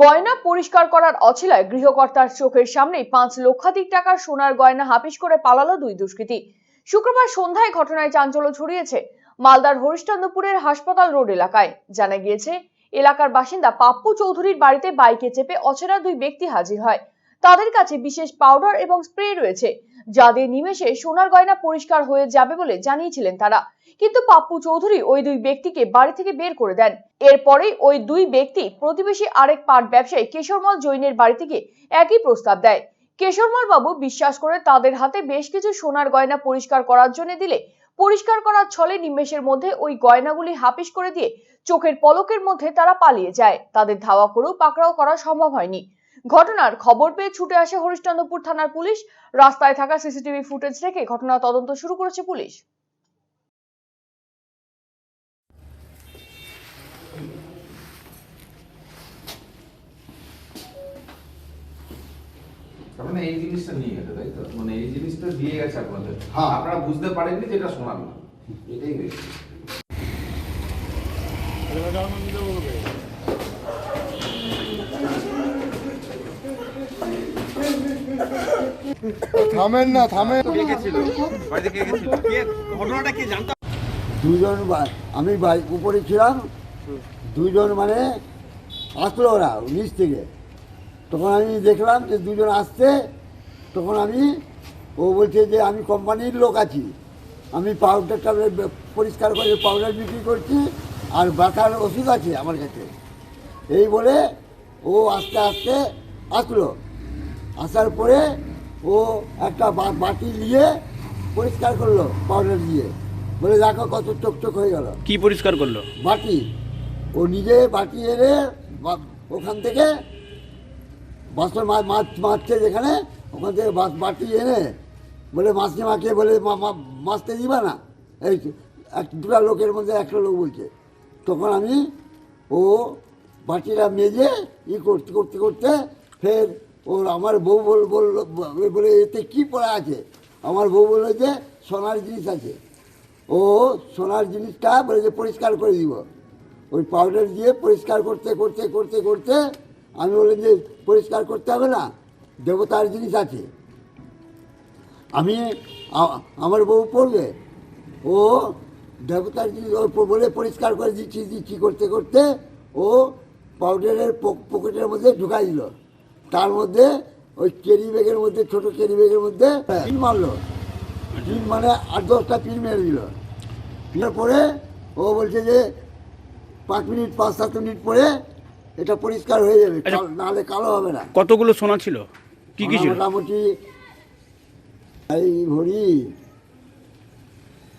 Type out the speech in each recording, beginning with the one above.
গয়না পরিষ্কার করার অছিলায় গৃহকর্তার চোখের সামনেই পাঁচ লক্ষাধিক টাকার সোনার গয়না হাপিস করে পালালো দুই দুষ্কৃতী। শুক্রবার সন্ধ্যায় ঘটনায় চাঞ্চল্য ছড়িয়েছে মালদার হরিশ্চন্দ্রপুরের হাসপাতাল রোড এলাকায়। জানা গিয়েছে, এলাকার বাসিন্দা পাপ্পু চৌধুরীর বাড়িতে বাইকে চেপে অচেনা দুই ব্যক্তি হাজির হয়। তাদের কাছে বিশেষ পাউডার এবং স্প্রে রয়েছে যাদের নিমেষে সোনার গয়না পরিষ্কার হয়ে যাবে বলে জানিয়েছিলেন তারা। কিন্তু পাপ্পু চৌধুরী ওই দুই ব্যক্তিকে বাড়ি থেকে বের করে দেন। এরপরেই ওই দুই ব্যক্তি প্রতিবেশী আরেক পাট ব্যবসায়ী কেশরমল জৈনের বাড়ি থেকে একই প্রস্তাব দেয়। কেশরমল বাবু বিশ্বাস করে তাদের হাতে বেশ কিছু সোনার গয়না পরিষ্কার করার জন্য দিলে, পরিষ্কার করার ছলে নিমেষের মধ্যে ওই গয়নাগুলি হাপিস করে দিয়ে চোখের পলকের মধ্যে তারা পালিয়ে যায়। তাদের ধাওয়া করেও পাকড়াও করা সম্ভব হয়নি। ঘটনার খবর পেয়ে ছুটে আসে হরিশ্চন্দ্রপুর থানার পুলিশ। রাস্তায় থাকা সিসিটিভি ফুটেজ রেখে ঘটনা তদন্ত শুরু করেছে পুলিশ। মানে এই জিনিসটা নিয়ে গেছে তাই তো? মানে এই জিনিসটা দিয়ে গেছে আপনাদের। হ্যাঁ। আপনারা বুঝতে পারেননি যে এটা এটাই হয়েছে। থামেন না থামেন। দুজন আমি বাইক উপরে ছিলাম। দুজন মানে আসলো ওরা নিচ থেকে। তখন আমি দেখলাম যে দুজন আসছে। তখন আমি ও বলছে যে আমি কোম্পানির লোক আছি। আমি পাউডারটা বে- পরিষ্কার করে পাউডার বিক্রি করছি আর ব্যথার ওষুধ আছে আমার কাছে। এই বলে ও আস্তে আস্তে আসলো। আসার পরে ও একটা বাটি নিয়ে পরিষ্কার করল পাউডার দিয়ে। বলে দেখো কত চকচক হয়ে গেল। কি পরিষ্কার করল? বাটি। ও নিজে বাটি এনে ওখান থেকে বাসন মাছ মাছছে যেখানে ওখান থেকে বাটি এনে বলে মাছকে মাকে বলে মাছতে দিবা না? এই এক দুটা লোকের মধ্যে একটা লোক বলছে। তখন আমি ও বাটিটা মেজে ই করতে করতে করতে ফের ওর আমার বউ বল বলল বলে এতে কী পড়া আছে? আমার বউ বলল যে সোনার জিনিস আছে। ও সোনার জিনিসটা বলে যে পরিষ্কার করে দিব। ওই পাউডার দিয়ে পরিষ্কার করতে করতে করতে করতে আমি বললাম যে পরিষ্কার করতে হবে না, দেবতার জিনিস আছে। আমি আমার বউ পড়বে। ও দেবতার জিনিস ও বলে পরিষ্কার করে দিচ্ছি দিচ্ছি, করতে করতে ও পাউডারের পক- পকেটের মধ্যে ঢুকাই দিল। তার মধ্যে ওই কেরি ব্যাগের মধ্যে ছোট কেরি ব্যাগের মধ্যে পিন মারলো। পিন মানে আট দশটা পিন মেরে দিল। পিনের পরে ও বলছে যে পাঁচ মিনিট পাঁচ সাত মিনিট পরে এটা পরিষ্কার হয়ে যাবে। কাল- নাহলে কালো হবে না। কতগুলো সোনা ছিল? কি কি ছিল? মোটামুটি এই ভরি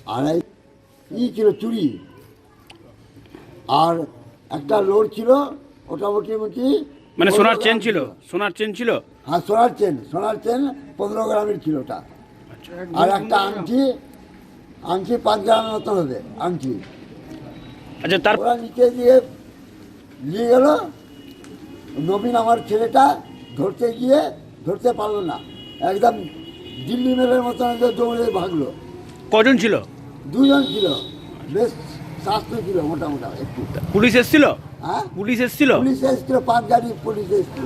আড়াই ই ছিল চুড়ি। আর একটা লোড ছিল মোটামুটি মোটামুটি মানে সোনার চেন ছিল সোনার চেন ছিল? হ্যাঁ সোনার চেন সোনার চেন পনেরো গ্রামের ছিল ওটা। আর একটা আংটি আংটি পাঁচ গ্রামের মতো হবে আংটি। আচ্ছা তার ওরা নিচে দিয়ে নিয়ে গেল। নবীন আমার ছেলেটা ধরতে গিয়ে ধরতে পারল না। একদম দিল্লি মেলের মতন দৌড়ে ভাগলো। কজন ছিল? দুজন ছিল। বেশ স্বাস্থ্য ছিল মোটামোটা একটু। পুলিশ এসেছিল? হ্যাঁ? পুলিশ এসেছিল? পুলিশ এসেছিল পাঁচ গাড়ি পুলিশ এসেছিল।